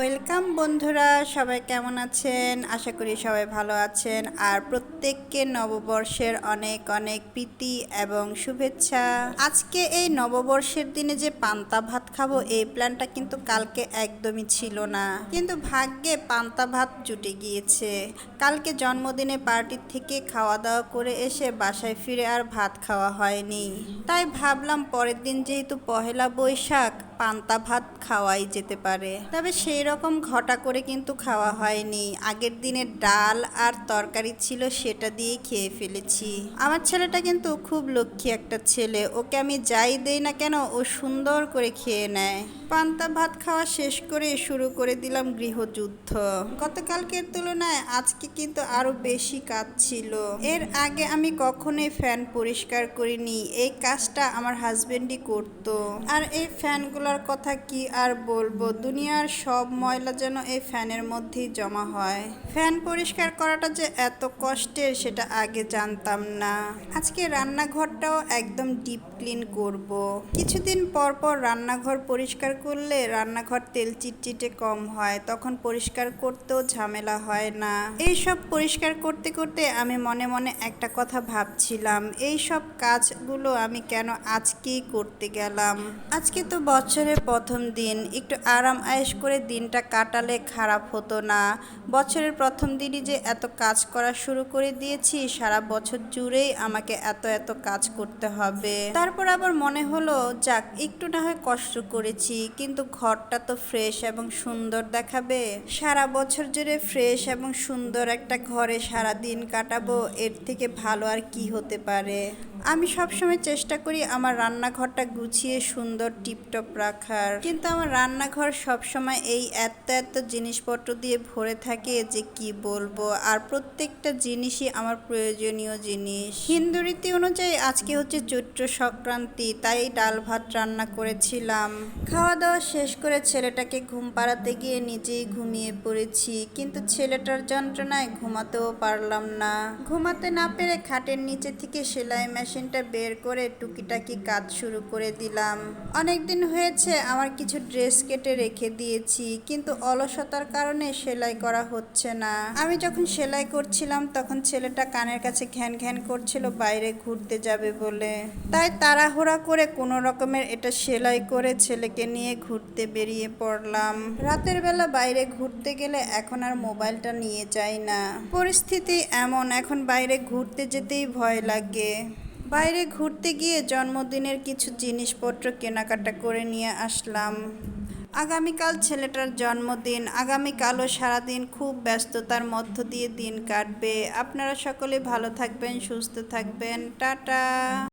Welcome বন্ধুরা, সবাই কেমন আছেন? আশা করি সবাই ভালো আছেন। আর প্রত্যেককে নববর্ষের অনেক অনেক প্রীতি এবং শুভেচ্ছা। আজকে এই নববর্ষের দিনে যে পান্তা ভাত খাব, এই প্ল্যানটা কিন্তু কালকে একদমই ছিল না। কিন্তু ভাগ্যে পান্তা ভাত জুটে গিয়েছে। কালকে জন্মদিনে পার্টির থেকে খাওয়া দাওয়া করে এসে বাসায় ফিরে আর ভাত খাওয়া হয়নি। তাই ভাবলাম পরের দিন যেহেতু পহেলা বৈশাখ, পান্তা ভাত খাওয়াই যেতে পারে। তবে সেই রকম ঘটা করে কিন্তু খাওয়া হয়নি। আগের দিনের ডাল আর তরকারি ছিল সেটা দিয়ে খেয়ে ফেলেছি। আমার ছেলেটা কিন্তু খুব লক্ষ্মী একটা ছেলে। ওকে আমি যাই দেই না কেন, ও সুন্দর করে খেয়ে নেয়। পান্তা ভাত খাওয়া শেষ করে শুরু করে দিলাম গৃহযুদ্ধ। গতকালকের তুলনায় আজকে কিন্তু আরও বেশি কাজ ছিল। এর আগে আমি কখনোই ফ্যান পরিষ্কার করিনি। এই কাজটা আমার হাজবেন্ডই করত। আর এই ফ্যানগুলোর কথা কি আর বলব? দুনিয়ার সব ময়লা যেন এই ফ্যানের মধ্যেই জমা হয়। ফ্যান পরিষ্কার করাটা যে এত কষ্টের সেটা আগে জানতাম না। আজকে রান্নাঘরটাও একদম ডিপ ক্লিন করব। কিছুদিন পর পর রান্নাঘর পরিষ্কার করলে রান্নাঘর তেল চিটচিটে কম হয়, তখন পরিষ্কার করতেও ঝামেলা হয় না। এই সব পরিষ্কার করতে করতে আমি মনে মনে একটা কথা ভাবছিলাম এই সব কাজগুলো আমি কেন আজকেই করতে গেলাম? আজকে তো বছরের প্রথম দিন, একটু আরাম আয়েস করে দিনটা কাটালে খারাপ হতো না। বছরের প্রথম দিনই যে এত কাজ করা শুরু করে দিয়েছি, সারা বছর জুড়েই আমাকে এত এত কাজ করতে হবে। তারপর আবার মনে হলো, যাক, একটু না হয় কষ্ট করেছি, কিন্তু ঘরটা তো ফ্রেশ এবং সুন্দর দেখাবে। সারা বছর জুড়ে ফ্রেশ এবং সুন্দর একটা ঘরে সারা দিন কাটাবো, এর থেকে ভালো আর কি হতে পারে? আমি সবসময় চেষ্টা করি আমার রান্নাঘরটা গুছিয়ে সুন্দর টিপটপ রাখার। কিন্তু আমার রান্নাঘর সবসময় এই এত এত জিনিসপত্র দিয়ে ভরে থাকে যে কি বলব? আর প্রত্যেকটা জিনিসই আমার প্রয়োজনীয় জিনিস। হিন্দু রীতি অনুযায়ী আজকে হচ্ছে চৈত্র সংক্রান্তি, তাই ডাল ভাত রান্না করেছিলাম। খাওয়া দাওয়া শেষ করে ছেলেটাকে ঘুম পাড়াতে গিয়ে নিজেই ঘুমিয়ে পড়েছি। কিন্তু ছেলেটার যন্ত্রণায় ঘুমাতেও পারলাম না। ঘুমাতে না পেরে খাটের নিচে থেকে সেলাই মেশিনটা বের করে টুকিটাকি কাজ শুরু করে দিলাম। অনেক দিন হয়েছে আমার কিছু ড্রেস কেটে রেখে দিয়েছি, কিন্তু অলসতার কারণে সেলাই করা হচ্ছে না। আমি যখন সেলাই করছিলাম, তখন ছেলেটা কানের কাছে ঘ্যান ঘ্যান করছিল, বাইরে ঘুরতে যাবে বলে। তাই তাড়াহুড়া করে কোনো রকমের এটা সেলাই করে ছেলেকে নিয়ে ঘুরতে বেরিয়ে পড়লাম। রাতের বেলা বাইরে ঘুরতে গেলে এখন আর মোবাইলটা নিয়ে যাই না। পরিস্থিতি এমন, এখন বাইরে ঘুরতে যেতেই ভয় লাগে। বাইরে ঘুরতে গিয়ে জন্মদিনের কিছু জিনিসপত্র কেনাকাটা করে নিয়ে আসলাম। আগামীকাল ছেলেটার জন্মদিন। আগামীকালও সারাদিন খুব ব্যস্ততার মধ্য দিয়ে দিন কাটবে। আপনারা সকলে ভালো থাকবেন, সুস্থ থাকবেন। টাটা।